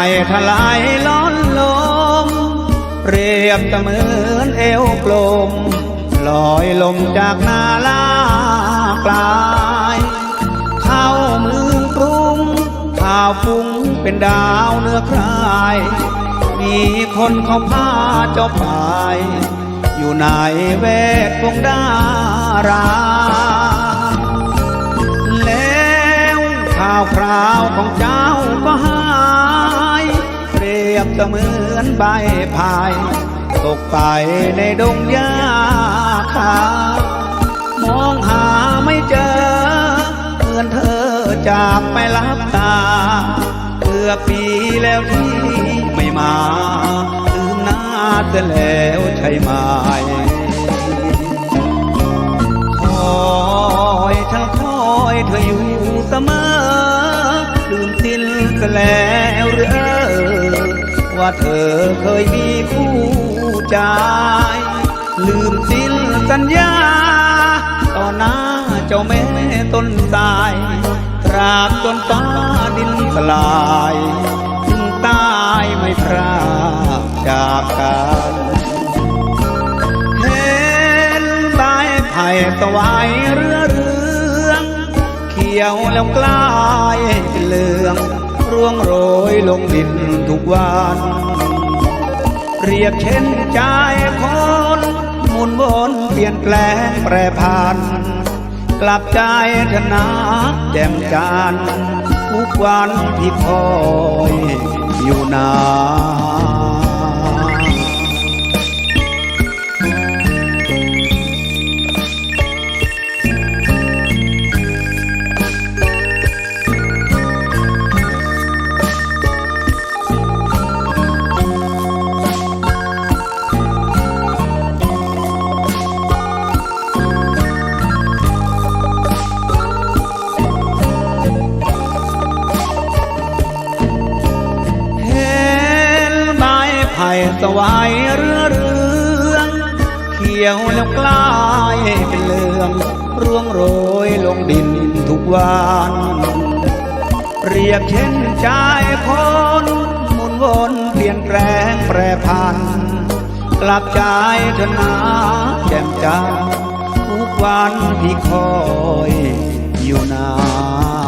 ไผ่ทลายล้อนลมเปรียบเสมือนเอวกลม ลอยลมจากนาลากลาย เข้าเมืองกรุงข่าวฟุ้งเป็นดาวเนื้อคราย มีคนเขาพาเจ้าไปอยู่ในเวทวงดาราแล้วข่าวคราวของเจ้า มือนใบพาย ตกไปในดงหญ้าคามองหาไม่เจอเหมือนเธอจากไปลับตาเกือบปีแล้วที่ไม่มาลืมหน้าเธอแล้วใช่ไหมคอยฉันคอยเธออยู่เสมอลืมสิ้นซะแล้วหรือ ว่าเธอเคยมีคู่ใจลืมสิ้นสัญญา ต่อหน้าเจ้าแม่ต้นสายตราบจนฟ้าดินสลายถึงตายไม่พรากจากกันเห็นใบไผ่ตะวายเรือเรือง เขียวแล้วกลายเป็นเหลือง ร่วงโรยลงดินทุกวันเปรียบเช่นใจคนหมุนวนเปลี่ยนแปลงแปรผัน กลับใจธนาแจ่มจันทุกวันที่คอย สวายเรือเรืองเขียวแล้วกลายเป็นเหลืองร่วงโรยลงดินทุกวันเรียบเช่นใจคนหมุนวนเปลี่ยนแปลงแปรพัน กลับใจเถอะนาแจ่มจันทุกวันที่คอยอยู่นาน